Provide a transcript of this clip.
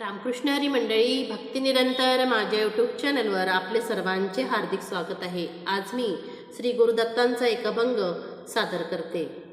रामकृष्ण हरी मंडळी भक्ती निरंतर माझ्या यूट्यूब चॅनलवर आपले सर्वांचे हार्दिक स्वागत आहे. आज मी श्री गुरुदत्तांचा एक अभंग सादर करते.